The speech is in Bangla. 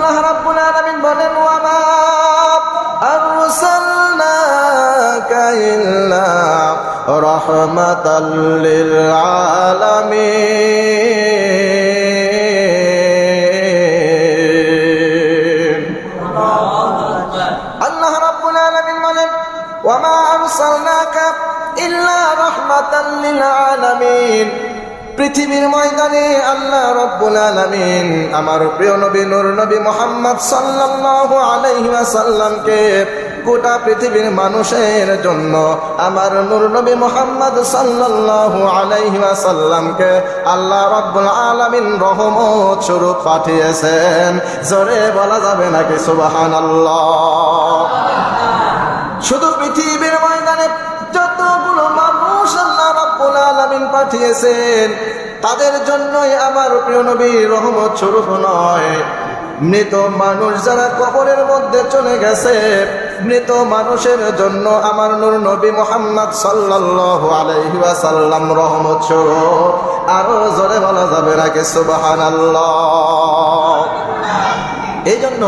আল্লাহ রাব্বুল আলামিন বলেন, ওয়া মা আরসালনাকা ইল্লা রাহমাতাল লিল আলামিন। আল্লাহ রাব্বুল আলামিন বলেন, ওয়া মা আরসালনাকা ইল্লা রাহমাতাল লিল আলামিন। পৃথিবীর ময়দানে আল্লাহ রব্বুল আলামিন আমার প্রিয় নবী, নূর নবী মোহাম্মদ সাল্লাল্লাহু আলাইহি ওয়াসাল্লামকে গোটা পৃথিবীর মানুষের জন্য আমার নূর নবী মোহাম্মদ সাল্লাল্লাহু আলাইহি ওয়াসাল্লামকে আল্লাহ রব্বুল আলামিন রহমত স্বরূপ পাঠিয়েছেন। জোরে বলা যাবে নাকি সুবহানাল্লাহ? শুধু পৃথিবীর ময়দানে পাঠিয়েছেন। তাদের জন্যই আমার প্রিয় নবী রহমত স্বরূপ নয়। মৃত মানুষ যারা কবরের মধ্যে চলে গেছে, মৃত মানুষের জন্য আমার নূর নবী মোহাম্মদ সাল্লাল্লাহু আলাইহি ওয়াসাল্লাম রহমত স্বরূপ। আরও জোরে বলা যাবে নাকি সুবহানাল্লাহ। এই জন্য